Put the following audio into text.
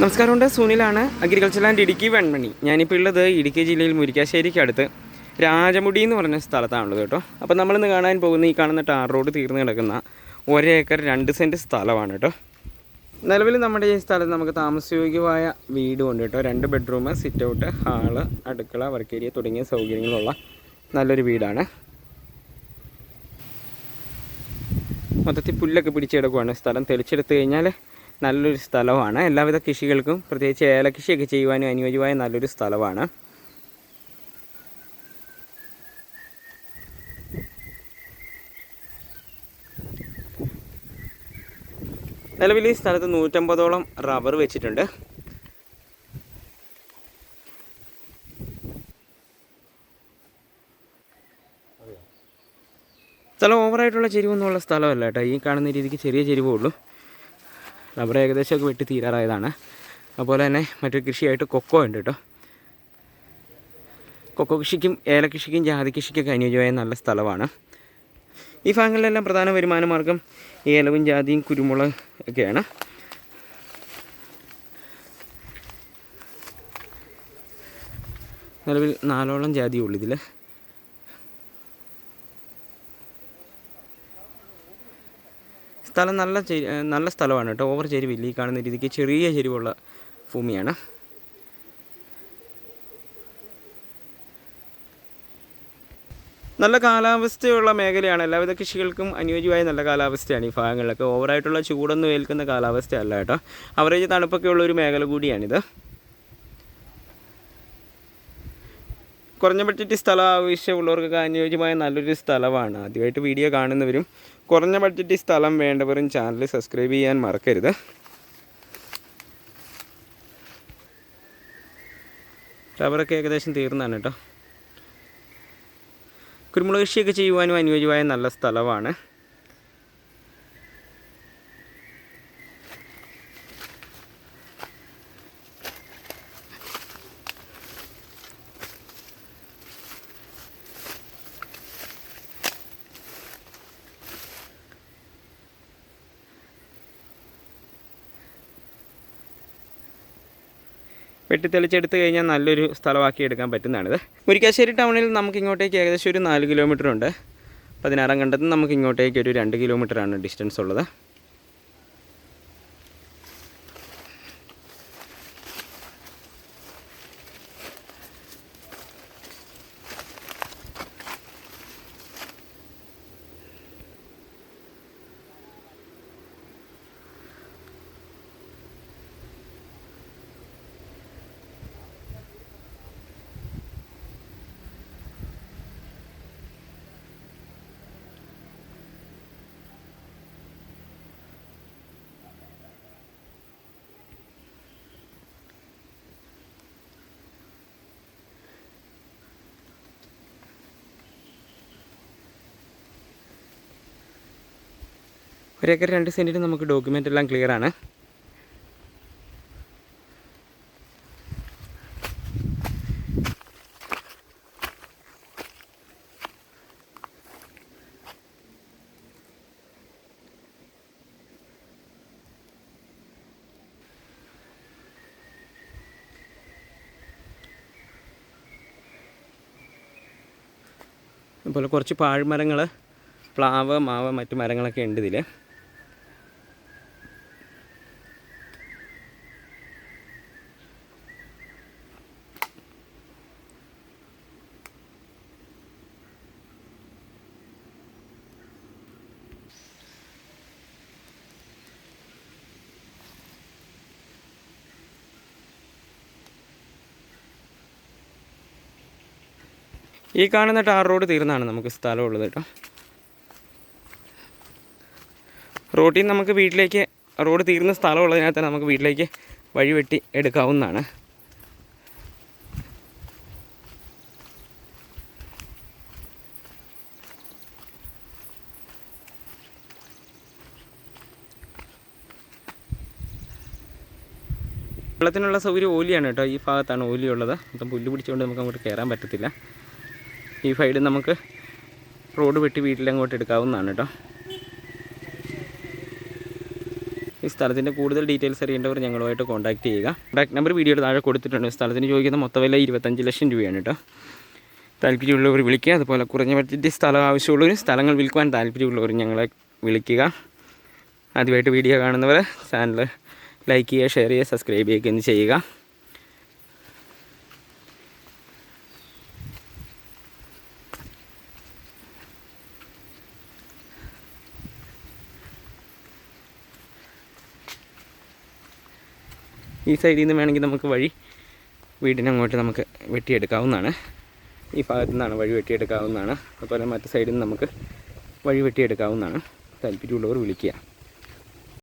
നമസ്കാരമുണ്ട്. സുനിലാണ് agriculture land Idukki Venmani. ഞാനിപ്പോൾ ഉള്ളത് ഇടുക്കി ജില്ലയിൽ മുരിക്കാശ്ശേരിക്ക് അടുത്ത് രാജമുടി എന്ന് പറഞ്ഞ സ്ഥലത്താണുള്ളത് കേട്ടോ. അപ്പോൾ നമ്മളിന്ന് കാണാൻ പോകുന്ന ഈ കാണുന്ന ടാർ റോഡ് തീർന്ന് കിടക്കുന്ന ഒരേക്കർ രണ്ട് സെന്റ് സ്ഥലമാണ് കേട്ടോ. നിലവിൽ നമ്മുടെ ഈ സ്ഥലത്ത് നമുക്ക് താമസയോഗ്യമായ വീടും ഉണ്ട് കേട്ടോ. രണ്ട് ബെഡ്റൂം സിറ്റ് ഔട്ട് ഹാൾ അടുക്കള വർക്ക് ഏരിയ തുടങ്ങിയ സൗകര്യങ്ങളുള്ള നല്ലൊരു വീടാണ്. മൊത്തത്തിൽ പുല്ലൊക്കെ പിടിച്ചെടുക്കുവാണ് സ്ഥലം തെളിച്ചെടുത്ത് കഴിഞ്ഞാൽ നല്ലൊരു സ്ഥലമാണ്. എല്ലാവിധ കൃഷികൾക്കും പ്രത്യേകിച്ച് ഏലകൃഷിയൊക്കെ ചെയ്യുവാനും അനുയോജ്യമായ നല്ലൊരു സ്ഥലമാണ്. നിലവിൽ ഈ സ്ഥലത്ത് നൂറ്റമ്പതോളം റബ്ബർ വെച്ചിട്ടുണ്ട്. സ്ഥലം ഓവറായിട്ടുള്ള ചെരിവൊന്നുമുള്ള സ്ഥലമല്ല കേട്ടോ. ഈ കാണുന്ന രീതിക്ക് ചെറിയ ചെരിവേ ഉള്ളൂ. റബ്ബർ ഏകദേശമൊക്കെ വെട്ടി തീരാറായതാണ്. അതുപോലെ തന്നെ മറ്റൊരു കൃഷിയായിട്ട് കൊക്കോ ഉണ്ട് കേട്ടോ. കൊക്കോ കൃഷിക്കും ഏലകൃഷിക്കും ജാതി കൃഷിക്കൊക്കെ അനുയോജ്യമായ നല്ല സ്ഥലമാണ്. ഈ ഭാഗങ്ങളിലെല്ലാം പ്രധാന വരുമാന മാർഗം ഏലവും ജാതിയും കുരുമുളക് ഒക്കെയാണ്. നിലവിൽ നാലോളം ജാതിയുള്ളൂ ഇതിൽ സ്ഥലം നല്ല നല്ല സ്ഥലമാണ് കേട്ടോ. ഓവർ ചെരുവില്ല ഈ കാണുന്ന രീതിക്ക് ചെറിയ ചെരുവുള്ള ഭൂമിയാണ്. നല്ല കാലാവസ്ഥയുള്ള മേഖലയാണ്. എല്ലാവിധ കൃഷികൾക്കും അനുയോജ്യമായ നല്ല കാലാവസ്ഥയാണ് ഈ ഭാഗങ്ങളിലൊക്കെ. ഓവറായിട്ടുള്ള ചൂടൊന്നും ഏൽക്കുന്ന കാലാവസ്ഥയല്ല കേട്ടോ. അവറേജ് തണുപ്പൊക്കെ ഉള്ള ഒരു മേഖല കൂടിയാണിത്. കുറഞ്ഞ ബഡ്ജറ്റ് സ്ഥലം ആവശ്യമുള്ളവർക്കൊക്കെ അനുയോജ്യമായ നല്ലൊരു സ്ഥലമാണ്. ആദ്യമായിട്ട് വീഡിയോ കാണുന്നവരും കുറഞ്ഞ ബഡ്ജറ്റ് സ്ഥലം വേണ്ടവരും ചാനൽ സബ്സ്ക്രൈബ് ചെയ്യാൻ മറക്കരുത്. റബ്ബറൊക്കെ ഏകദേശം തീർന്നാണ് കേട്ടോ. കുരുമുളക് കൃഷിയൊക്കെ ചെയ്യുവാനും അനുയോജ്യമായ നല്ല സ്ഥലമാണ്. വെട്ടിത്തെളിച്ചെടുത്ത് കഴിഞ്ഞാൽ നല്ലൊരു സ്ഥലമാക്കി എടുക്കാൻ പറ്റുന്നതാണിത്. മുരിക്കാശ്ശേരി ടൗണിൽ നമുക്ക് ഇങ്ങോട്ടേക്ക് ഏകദേശം ഒരു നാല് കിലോമീറ്റർ ഉണ്ട്. പതിനാറാം കണ്ടത്തിൽ നമുക്ക് ഇങ്ങോട്ടേക്ക് ഒരു രണ്ട് കിലോമീറ്ററാണ് ഡിസ്റ്റൻസ് ഉള്ളത്. ഒരേക്കർ രണ്ട് സെന്റിന് നമുക്ക് ഡോക്യുമെന്റ് എല്ലാം ക്ലിയർ ആണ്. അതുപോലെ കുറച്ച് പാഴ്മരങ്ങൾ പ്ലാവ് മാവ് മറ്റു മരങ്ങളൊക്കെ ഉണ്ട് ഇതിൽ ഈ കാണുന്ന ടാർ റോഡ് തീർന്നാണ് നമുക്ക് സ്ഥലമുള്ളത് കേട്ടോ. റോട്ടിൽ നമുക്ക് വീട്ടിലേക്ക് റോഡ് തീർന്ന സ്ഥലമുള്ളതിനകത്ത് തന്നെ നമുക്ക് വീട്ടിലേക്ക് വഴി വെട്ടി എടുക്കാവുന്നതാണ്. വെള്ളത്തിനുള്ള സൗകര്യം ഓലിയാണ് കേട്ടോ. ഈ ഭാഗത്താണ് ഓലിയുള്ളത് മൊത്തം പുല്ല് പിടിച്ചുകൊണ്ട് നമുക്ക് അങ്ങോട്ട് കയറാൻ പറ്റത്തില്ല. ഈ സൈഡ് നമുക്ക് റോഡ് വെട്ടി വീട്ടിലങ്ങോട്ട് എടുക്കാവുന്നതാണ് കേട്ടോ ഈ സ്ഥലത്തിന്റെ കൂടുതൽ ഡീറ്റെയിൽസ് അറിയേണ്ടവർ ഞങ്ങളുമായിട്ട് കോൺടാക്ട് ചെയ്യുക. കോൺടാക്ട് നമ്പർ വീഡിയോയുടെ താഴെ കൊടുത്തിട്ടുണ്ട്. സ്ഥലത്തിന് ചോദിക്കുന്ന മൊത്ത വില ഇരുപത്തഞ്ച് ലക്ഷം രൂപയാണ് കേട്ടോ താല്പര്യമുള്ളവർ വിളിക്കുക. അതുപോലെ കുറഞ്ഞ ബഡ്ജറ്റ് സ്ഥലം ആവശ്യമുള്ളവരും സ്ഥലങ്ങൾ വിൽക്കുവാൻ താല്പര്യമുള്ളവർ ഞങ്ങളെ വിളിക്കുക. ആദ്യമായിട്ട് വീഡിയോ കാണുന്നവർ ചാനൽ ലൈക്ക് ചെയ്യുക ഷെയർ ചെയ്യുക സബ്സ്ക്രൈബ് ചെയ്യുക എന്ന് ചെയ്യുക. ഈ സൈഡിൽ നിന്ന് വേണമെങ്കിൽ നമുക്ക് വഴി വീടിനങ്ങോട്ട് നമുക്ക് വെട്ടിയെടുക്കാവുന്നതാണ്. ഈ ഭാഗത്തു നിന്നാണ് വഴി വെട്ടിയെടുക്കാവുന്നതാണ്. അതുപോലെ മറ്റു സൈഡിൽ നിന്ന് നമുക്ക് വഴി വെട്ടിയെടുക്കാവുന്നതാണ്. താല്പര്യമുള്ളവർ വിളിക്കുക.